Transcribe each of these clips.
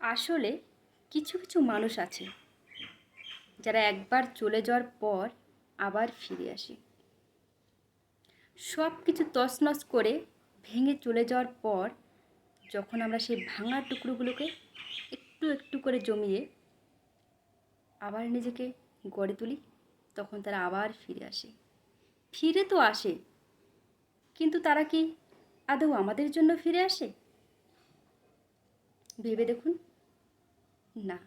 আসলে কিছু কিছু মানুষ আছে যারা একবার চলে যাওয়ার পর আবার ফিরে আসে। সব কিছু তছনছ করে ভেঙে চলে যাওয়ার পর যখন আমরা সেই ভাঙা টুকরোগুলোকে একটু একটু করে জমিয়ে আবার নিজেকে গড়ে তুলি, তখন তারা আবার ফিরে আসে। ফিরে তো আসে, কিন্তু তারা কি আদৌ আমাদের জন্য ফিরে আসে? ভেবে দেখুন না,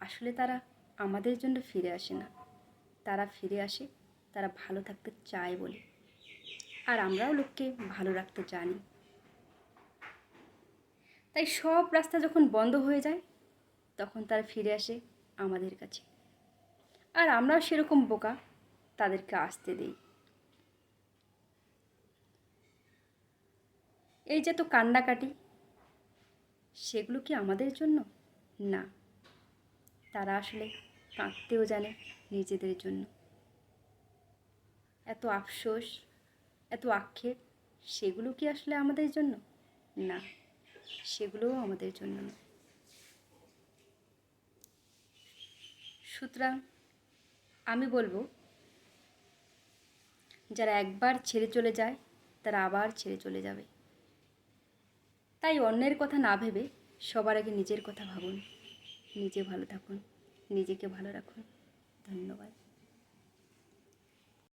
আসলে তারা আমাদের জন্য ফিরে আসে না। তারা ফিরে আসে, তারা ভালো থাকতে চায় বলে। আর আমরাও লোককে ভালো রাখতে জানি। তাই সব রাস্তা যখন বন্ধ হয়ে যায়, তখন তারা ফিরে আসে আমাদের কাছে। আর আমরাও সেরকম বোকা তাদেরকে আসতে দিই। এই যে তো কান্নাকাটি, সেগুলো কি আমাদের জন্য? না। তারা আসলে কাঁদতেও জানে নিজেদের জন্য। এত আফসোস, এত আক্ষেপ, সেগুলো কি আসলে আমাদের জন্য? না, সেগুলোও আমাদের জন্য না। সুতরাং আমি বলব, যারা একবার ছেড়ে চলে যায়, তারা আবার ছেড়ে চলে যাবে। তাই অন্যের কথা না ভেবে সবার আগে নিজের কথা ভাবুন। নিজে ভালো থাকুন নিজেকে ভালো রাখুন। ধন্যবাদ।